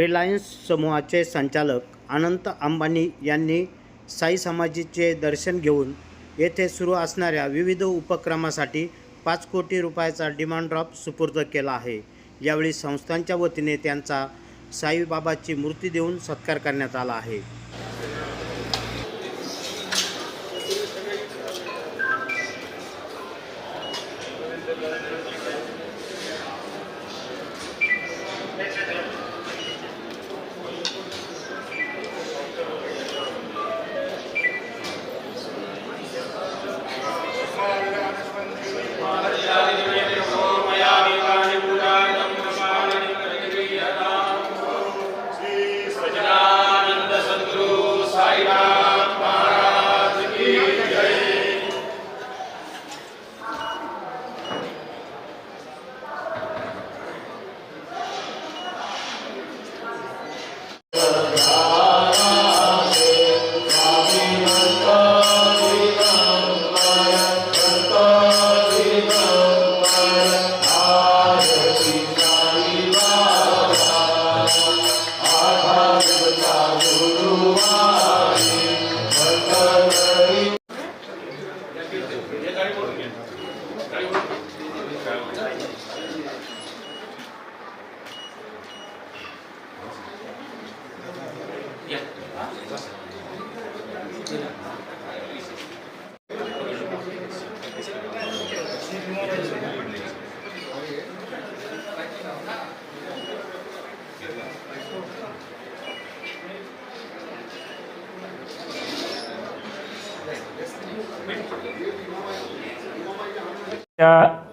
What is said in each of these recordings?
Reliance समूहाचे संचालक अनंत अंबानी यांनी साई समाजीचे दर्शन घेऊन येथे सुरू असणाऱ्या विविध उपक्रमासाठी पाच कोटी रुपयाचा डिमांड ड्रॉप सुपूर्द केला आहे. यावेळी संस्थांच्या वतीने त्यांचा साईबाबाची मूर्ती देऊन सत्कार करण्यात आला आहे. त्या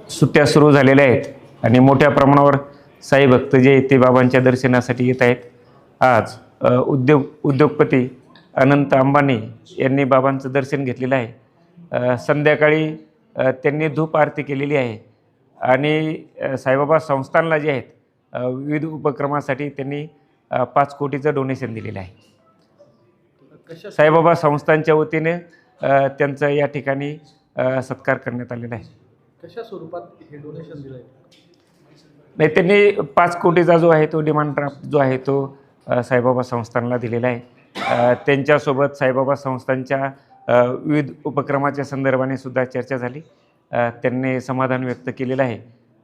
सुट्ट्या सुरू झालेल्या आहेत आणि मोठ्या प्रमाणावर साई भक्त जे आहेत ते बाबांच्या दर्शनासाठी येत आहेत. आज उद्योग उद्योगपती अनंत अंबानी यांनी बाबांचं दर्शन घेतलेलं आहे. संध्याकाळी त्यांनी धूप आरती केलेली आहे. आणि साईबाबा संस्थानला जे आहेत विविध उपक्रमासाठी त्यांनी पाच कोटीचं डोनेशन दिलेलं आहे. साईबाबा संस्थांच्या वतीने त्यांचं या ठिकाणी सत्कार करण्यात आलेला आहे. कशा स्वरूपात हे डोनेशन दिलंय नाही त्यांनी पाच कोटीचा जो आहे तो डिमांड ड्राफ्ट जो आहे तो साईबाबा संस्थानला दिलेला आहे. त्यांच्यासोबत साईबाबा संस्थांच्या विविध उपक्रमाच्या संदर्भाने सुद्धा चर्चा झाली. त्यांनी समाधान व्यक्त केलेलं आहे.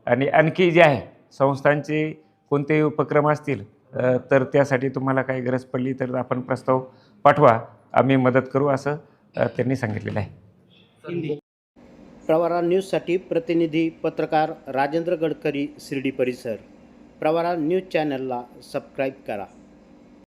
आणि आणखी जे आहे संस्थांचे कोणतेही उपक्रम असतील तर त्यासाठी तुम्हाला काही गरज पडली तर आपण प्रस्ताव पाठवा. आम्ही मदत करू असं त्यांनी सांगितलेलं आहे. प्रवारा न्यूजसाठी प्रतिनिधी पत्रकार राजेंद्र गडकरी शिर्डी परिसर. प्रवारा न्यूज चॅनलला सबस्क्राईब करा.